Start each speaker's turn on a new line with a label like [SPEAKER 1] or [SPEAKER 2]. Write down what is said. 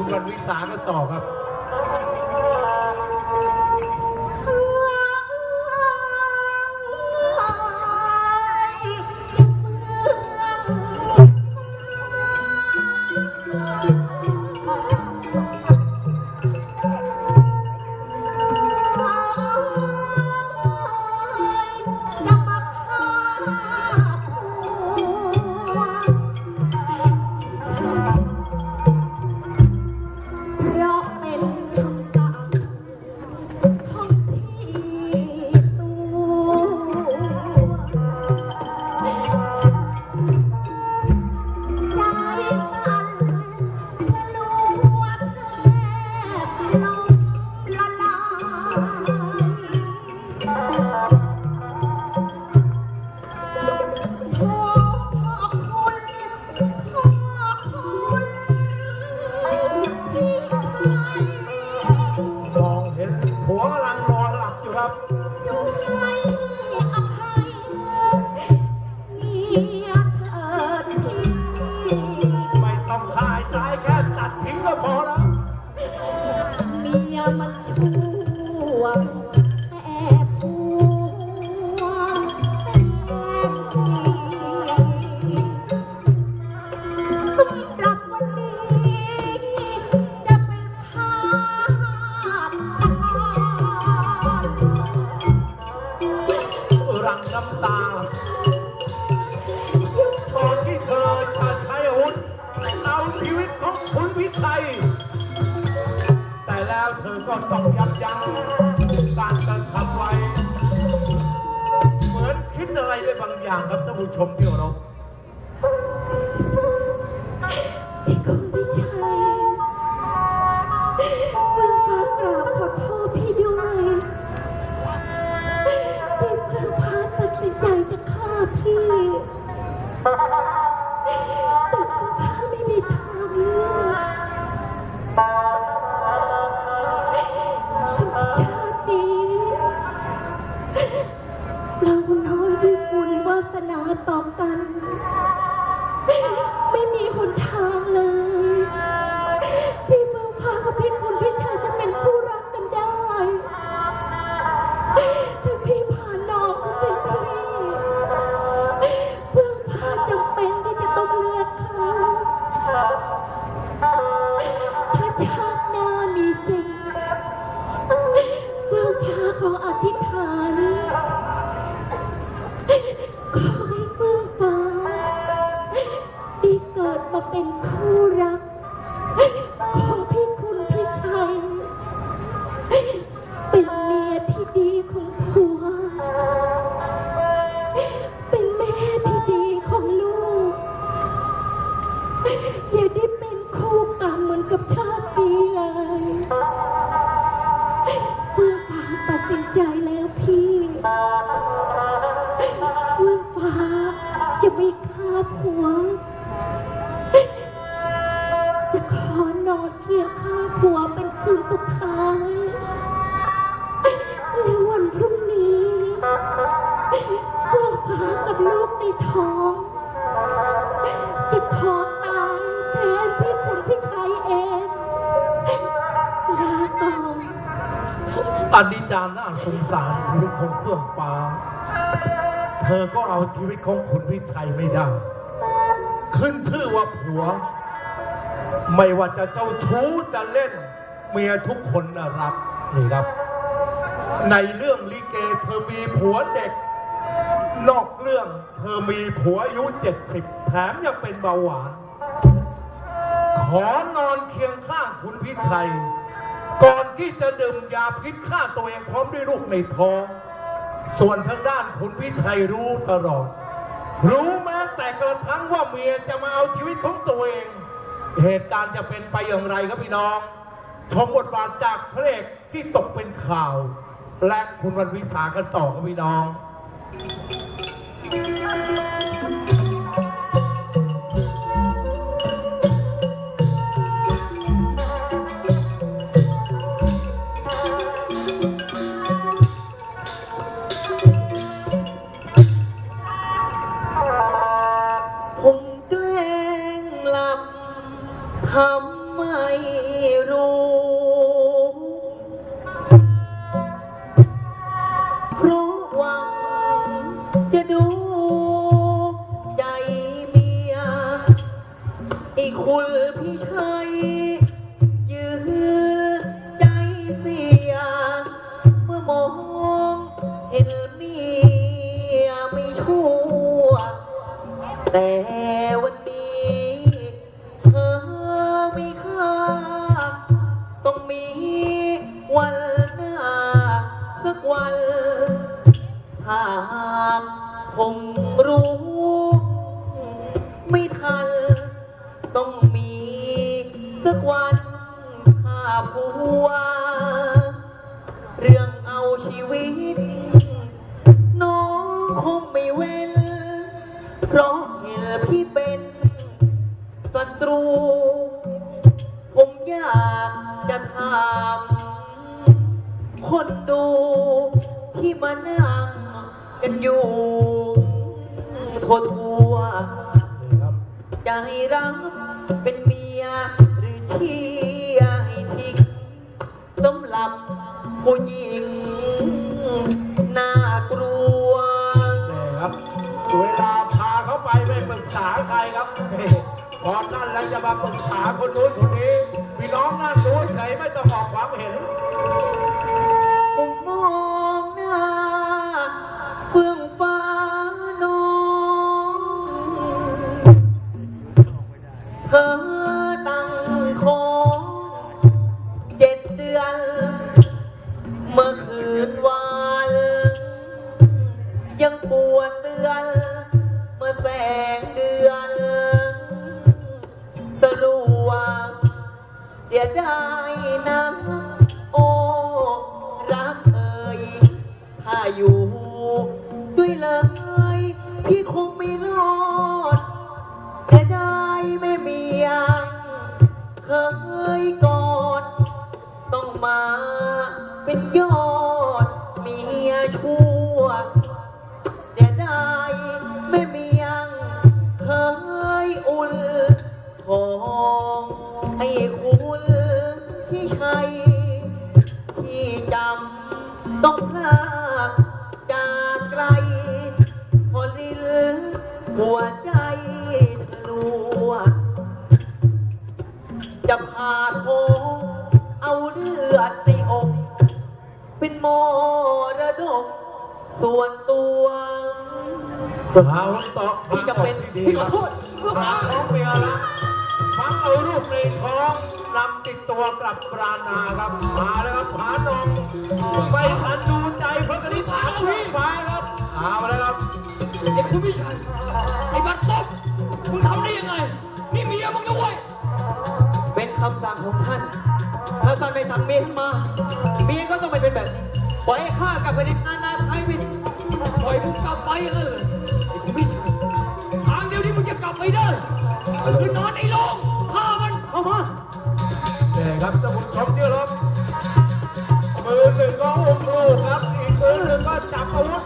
[SPEAKER 1] คุณวันวิสาก็ต่อครับ ก็ต้องยั
[SPEAKER 2] บ
[SPEAKER 1] ยั้งการกระทำไว้ เหมือนคิดอะไรได้บางอย่างครับท่านผู้ชมที่เรา
[SPEAKER 2] เมื่อฟ้ากับลูกในท้อง จะขอตายแทนพี่คุณที่ใช้เองลาก่อน
[SPEAKER 1] อันนี้จาน่าสงสารชีวิตของเพื่อนฟ้า เธอก็เอาชีวิตของคุณวิชัยไม่ได้ ขึ้นชื่อว่าผัว ไม่ว่าจะเจ้าชู้จะเล่น เมียทุกคนนะรักนี่ครับ ในเรื่องลิเกเธอมีผัวเด็ก นอกเรื่องเธอมีผัวอายุเจ็ดสิบแถมยังเป็นเบาหวาน ขอนอนเคียงข้างคุณพิชัย ก่อนที่จะดื่มยาพิษฆ่าตัวเองพร้อมด้วยลูกในท้อง ส่วนทางด้านคุณพิชัยรู้ตลอด รู้แม้แต่กระทั่งว่าเมียจะมาเอาชีวิตของตัวเอง เหตุการณ์จะเป็นไปอย่างไรครับพี่น้อง ชมบทบาทจากพระเอกที่ตกเป็นข่าว และคุณวันวิสากันต่อครับพี่น้อง
[SPEAKER 3] Thank you. แต่วันนี้เธอไม่ค่า ต้องมีวันหน้าสักวันหากผมรู้ ไม่ทัน ต้องมีสักวันข้าผัว ทั่ว
[SPEAKER 2] ทั่วรับ
[SPEAKER 3] จะให้รักเป็นเมียหรือเชียให้ทิ้งสำหรับผู้หญิงน่ากลัว
[SPEAKER 2] ครับเวลาพาเขาไปไม่ปรึกษาใครครับนี่พอนั่นแล้วจะมาปรึกษาคนนู้นคนนี้พี่น้องนั่งดูเฉยไม่ต้องออกความเห็น
[SPEAKER 3] เธอตั้งท้องเจ็ดเดือน เมื่อคืนวาน ยังปวดเตือน เมื่อแสงเดือนสลัวเสียดายนะ เคยกอดต้องมาเป็นยอดเมียชั่ว เสียดายไม่มียังเคยอุ่นของไอ้คุณที่ใช้ที่จำต้องพลากจากไกลพอลิ้นหัว จะพาโคงเอาเลือดในอกเป็นมรดกส่วนตัว
[SPEAKER 2] หาวันต่อ
[SPEAKER 3] พี่จะเป็น
[SPEAKER 2] ที่ดี
[SPEAKER 3] พี่ขอโทษ
[SPEAKER 2] หาท้องเมียละฟังเอาลูกในท้องนำติดตัวกลับปราณาครับมาแล้วครับผานองไปทันดูใจพระกนิษฐาพี่ฟ้าครับเอาแล้วครับ
[SPEAKER 4] ไอ้คุณพี่ชัยไอ้บัตรซบมึงทำได้ยังไงำ
[SPEAKER 3] สั่งของท่าน ถ้าท่านไม่สั่งเมียมา เมียก็ต้องไม่เป็นแบบนี้ ปล่อยให้ข้ากลับไปในอาณาไทยไป
[SPEAKER 4] ปล่อยมึงกลับไปเออไอ้คุณพี่ชัยทางเดียวที่มึงจะกลับไปได้คือนอนในโรงฆ่ามันเข้ามา
[SPEAKER 2] นี่ครับท่านผู้ชมเที่รักมือหนึ่งก็อุ้มลูกครับ อีกมือหนึ่งก็จับอาวุธ